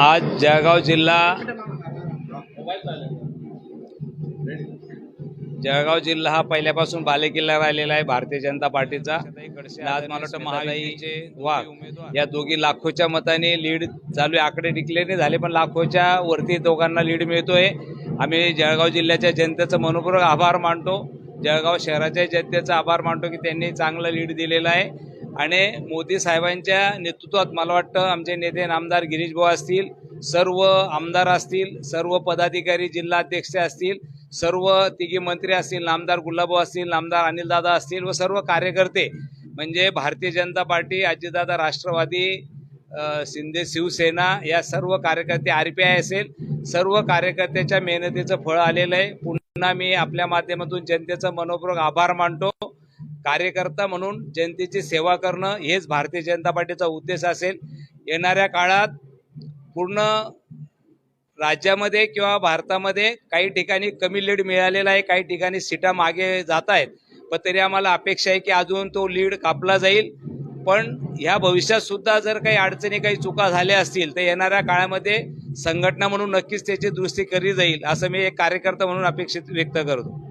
आज जळगाव जिल्हा जळगाव जिल्हा हा पहिल्यापासून बालेकिल्ला राहिलेला आहे भारतीय जनता पार्टीचा. आज मला वाटतं महागाईचे वाघ या दोघी लाखोच्या मताने लीड चालू आहे. आकडे डिक्लेअर नाही झाले पण लाखोच्या वरती दोघांना लीड मिळतोय. आम्ही जळगाव जिल्ह्याच्या जनतेचं मनपूर्वक आभार मानतो. जळगाव शहराच्या जनतेचा आभार मानतो की त्यांनी चांगलं लीड दिलेलं आहे. आणि मोदी साहेबांच्या नेतृत्वात मला वाटतं आमचे नेते नामदार गिरीशभाऊ असतील सर्व आमदार असतील सर्व पदाधिकारी जिल्हाध्यक्ष असतील सर्व तिघी मंत्री असतील नामदार गुलाबभाऊ असतील नामदार अनिलदादा असतील व सर्व कार्यकर्ते म्हणजे भारतीय जनता पार्टी अजितदादा राष्ट्रवादी शिंदे शिवसेना या सर्व कार्यकर्ते आर पी आय असेल सर्व कार्यकर्त्याच्या मेहनतीचं फळ आलेलं आहे. पुन्हा मी आपल्या माध्यमातून जनतेचं मनोपूर्वक आभार मानतो. कार्यकर्ता म्हणून जनतेची सेवा करणं हेच भारतीय जनता पार्टीचा उद्देश असेल. येणाऱ्या काळात पूर्ण राज्यामध्ये किंवा भारतामध्ये काही ठिकाणी कमी लीड मिळालेला आहे काही ठिकाणी सीटा मागे जात आहेत. पण तरी आम्हाला अपेक्षा आहे की अजून तो लीड कापला जाईल. पण ह्या भविष्यात सुद्धा जर काही अडचणी काही चुका झाल्या असतील तर येणाऱ्या काळामध्ये संघटना म्हणून नक्कीच त्याची दुरुस्ती केली जाईल असं मी एक कार्यकर्ता म्हणून अपेक्षित व्यक्त करतो.